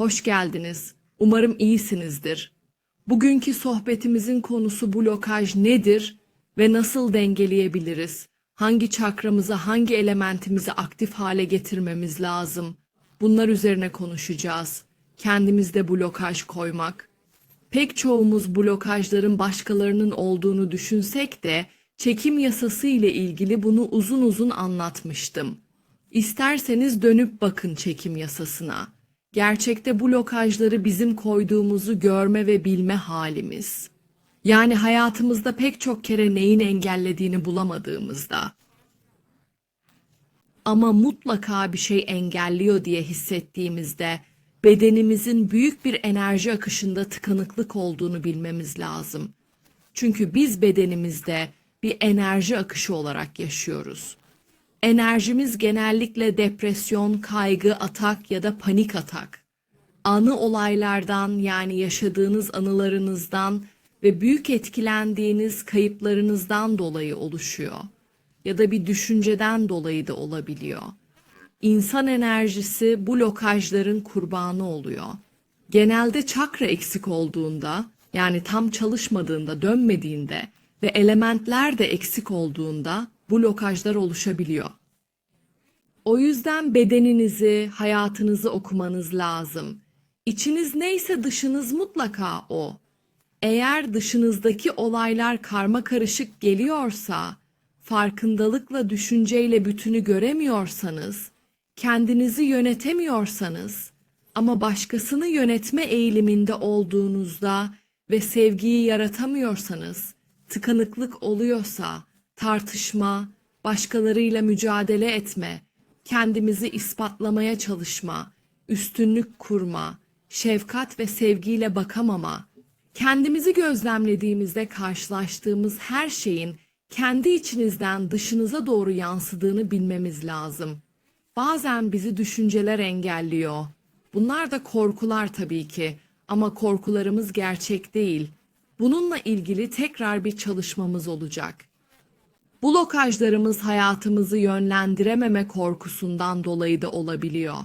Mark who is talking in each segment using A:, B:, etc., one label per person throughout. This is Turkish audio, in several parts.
A: Hoş geldiniz. Umarım iyisinizdir. Bugünkü sohbetimizin konusu blokaj nedir ve nasıl dengeleyebiliriz? Hangi çakramızı, hangi elementimizi aktif hale getirmemiz lazım? Bunlar üzerine konuşacağız. Kendimizde blokaj koymak. Pek çoğumuz blokajların başkalarının olduğunu düşünsek de çekim yasası ile ilgili bunu uzun uzun anlatmıştım. İsterseniz dönüp bakın çekim yasasına. Gerçekte blokajları bizim koyduğumuzu görme ve bilme halimiz. Yani hayatımızda pek çok kere neyin engellediğini bulamadığımızda. Ama mutlaka bir şey engelliyor diye hissettiğimizde bedenimizin büyük bir enerji akışında tıkanıklık olduğunu bilmemiz lazım. Çünkü biz bedenimizde bir enerji akışı olarak yaşıyoruz. Enerjimiz genellikle depresyon, kaygı, atak ya da panik atak. Anı olaylardan yani yaşadığınız anılarınızdan ve büyük etkilendiğiniz kayıplarınızdan dolayı oluşuyor. Ya da bir düşünceden dolayı da olabiliyor. İnsan enerjisi bu blokajların kurbanı oluyor. Genelde çakra eksik olduğunda, yani tam çalışmadığında, dönmediğinde ve elementler de eksik olduğunda blokajlar oluşabiliyor. O yüzden bedeninizi, hayatınızı okumanız lazım. İçiniz neyse dışınız mutlaka o. Eğer dışınızdaki olaylar karma karışık geliyorsa, farkındalıkla düşünceyle bütünü göremiyorsanız, kendinizi yönetemiyorsanız ama başkasını yönetme eğiliminde olduğunuzda ve sevgiyi yaratamıyorsanız, tıkanıklık oluyorsa, tartışma, başkalarıyla mücadele etme, kendimizi ispatlamaya çalışma, üstünlük kurma, şefkat ve sevgiyle bakamama, kendimizi gözlemlediğimizde karşılaştığımız her şeyin kendi içinizden dışınıza doğru yansıdığını bilmemiz lazım. Bazen bizi düşünceler engelliyor. Bunlar da korkular tabii ki ama korkularımız gerçek değil. Bununla ilgili tekrar bir çalışmamız olacak. Blokajlarımız hayatımızı yönlendirememe korkusundan dolayı da olabiliyor.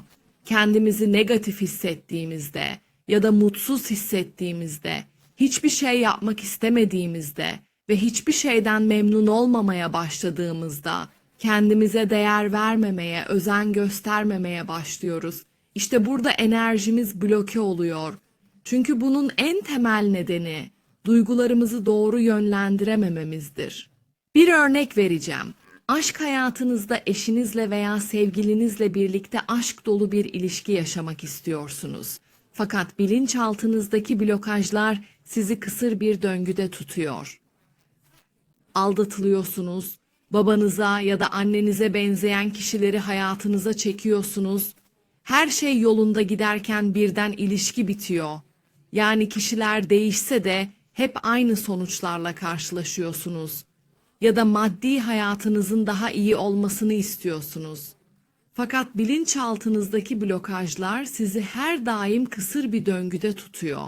A: Kendimizi negatif hissettiğimizde ya da mutsuz hissettiğimizde, hiçbir şey yapmak istemediğimizde ve hiçbir şeyden memnun olmamaya başladığımızda kendimize değer vermemeye, özen göstermemeye başlıyoruz. İşte burada enerjimiz bloke oluyor. Çünkü bunun en temel nedeni duygularımızı doğru yönlendiremememizdir. Bir örnek vereceğim. Aşk hayatınızda eşinizle veya sevgilinizle birlikte aşk dolu bir ilişki yaşamak istiyorsunuz. Fakat bilinçaltınızdaki blokajlar sizi kısır bir döngüde tutuyor. Aldatılıyorsunuz, babanıza ya da annenize benzeyen kişileri hayatınıza çekiyorsunuz. Her şey yolunda giderken birden ilişki bitiyor. Yani kişiler değişse de hep aynı sonuçlarla karşılaşıyorsunuz. Ya da maddi hayatınızın daha iyi olmasını istiyorsunuz. Fakat bilinçaltınızdaki blokajlar sizi her daim kısır bir döngüde tutuyor.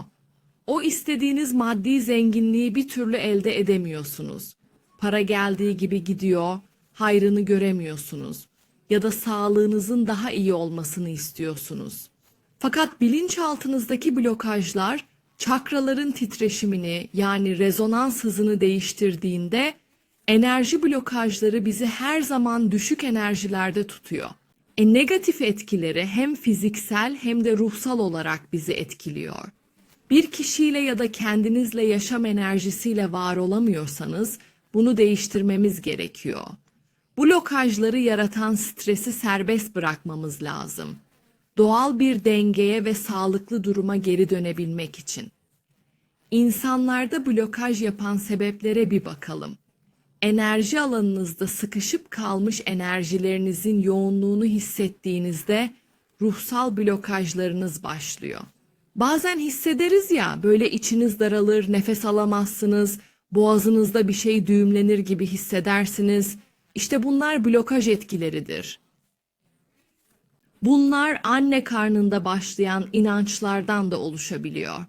A: O istediğiniz maddi zenginliği bir türlü elde edemiyorsunuz. Para geldiği gibi gidiyor, hayrını göremiyorsunuz ya da sağlığınızın daha iyi olmasını istiyorsunuz. Fakat bilinçaltınızdaki blokajlar çakraların titreşimini yani rezonans hızını değiştirdiğinde enerji blokajları bizi her zaman düşük enerjilerde tutuyor. E negatif etkileri hem fiziksel hem de ruhsal olarak bizi etkiliyor. Bir kişiyle ya da kendinizle yaşam enerjisiyle var olamıyorsanız bunu değiştirmemiz gerekiyor. Blokajları yaratan stresi serbest bırakmamız lazım. Doğal bir dengeye ve sağlıklı duruma geri dönebilmek için. İnsanlarda blokaj yapan sebeplere bir bakalım. Enerji alanınızda sıkışıp kalmış enerjilerinizin yoğunluğunu hissettiğinizde ruhsal blokajlarınız başlıyor. Bazen hissederiz ya böyle içiniz daralır, nefes alamazsınız, boğazınızda bir şey düğümlenir gibi hissedersiniz. İşte bunlar blokaj etkileridir. Bunlar anne karnında başlayan inançlardan da oluşabiliyor.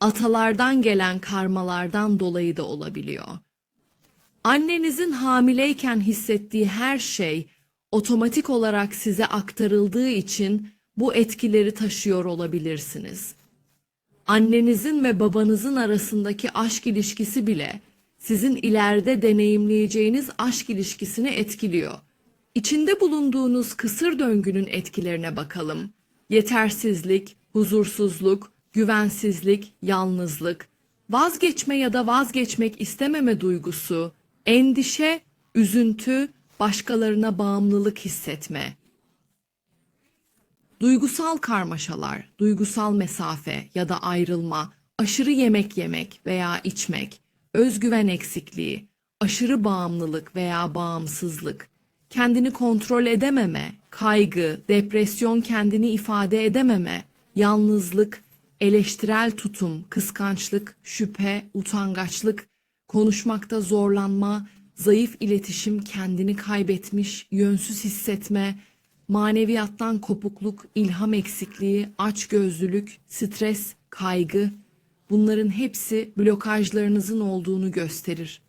A: Atalardan gelen karmalardan dolayı da olabiliyor. Annenizin hamileyken hissettiği her şey otomatik olarak size aktarıldığı için bu etkileri taşıyor olabilirsiniz. Annenizin ve babanızın arasındaki aşk ilişkisi bile sizin ileride deneyimleyeceğiniz aşk ilişkisini etkiliyor. İçinde bulunduğunuz kısır döngünün etkilerine bakalım. Yetersizlik, huzursuzluk, güvensizlik, yalnızlık, vazgeçme ya da vazgeçmek istememe duygusu, endişe, üzüntü, başkalarına bağımlılık hissetme. Duygusal karmaşalar, duygusal mesafe ya da ayrılma, aşırı yemek yemek veya içmek, özgüven eksikliği, aşırı bağımlılık veya bağımsızlık, kendini kontrol edememe, kaygı, depresyon kendini ifade edememe, yalnızlık, eleştirel tutum, kıskançlık, şüphe, utangaçlık, konuşmakta zorlanma, zayıf iletişim, kendini kaybetmiş, yönsüz hissetme, maneviyattan kopukluk, ilham eksikliği, açgözlülük, stres, kaygı bunların hepsi blokajlarınızın olduğunu gösterir.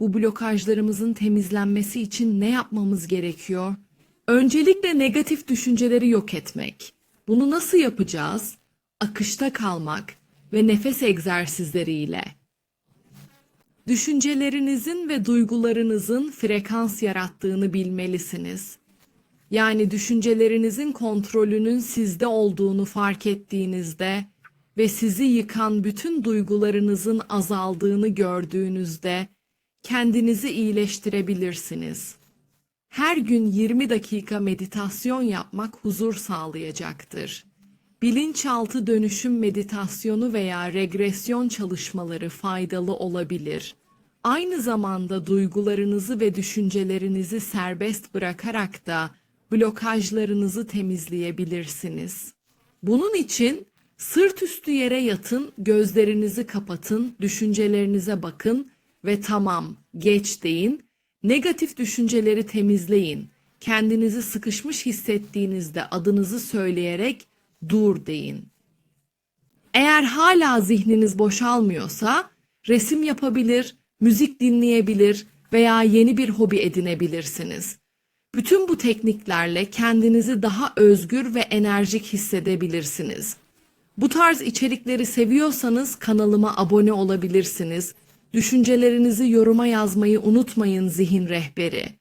A: Bu blokajlarımızın temizlenmesi için ne yapmamız gerekiyor? Öncelikle negatif düşünceleri yok etmek. Bunu nasıl yapacağız? Akışta kalmak ve nefes egzersizleriyle. Düşüncelerinizin ve duygularınızın frekans yarattığını bilmelisiniz. Yani düşüncelerinizin kontrolünün sizde olduğunu fark ettiğinizde ve sizi yıkan bütün duygularınızın azaldığını gördüğünüzde kendinizi iyileştirebilirsiniz. Her gün 20 dakika meditasyon yapmak huzur sağlayacaktır. Bilinçaltı dönüşüm meditasyonu veya regresyon çalışmaları faydalı olabilir. Aynı zamanda duygularınızı ve düşüncelerinizi serbest bırakarak da blokajlarınızı temizleyebilirsiniz. Bunun için sırt üstü yere yatın, gözlerinizi kapatın, düşüncelerinize bakın ve tamam, geç deyin. Negatif düşünceleri temizleyin. Kendinizi sıkışmış hissettiğinizde adınızı söyleyerek dur deyin. Eğer hala zihniniz boşalmıyorsa resim yapabilir, müzik dinleyebilir veya yeni bir hobi edinebilirsiniz. Bütün bu tekniklerle kendinizi daha özgür ve enerjik hissedebilirsiniz. Bu tarz içerikleri seviyorsanız kanalıma abone olabilirsiniz. Düşüncelerinizi yoruma yazmayı unutmayın zihin rehberi.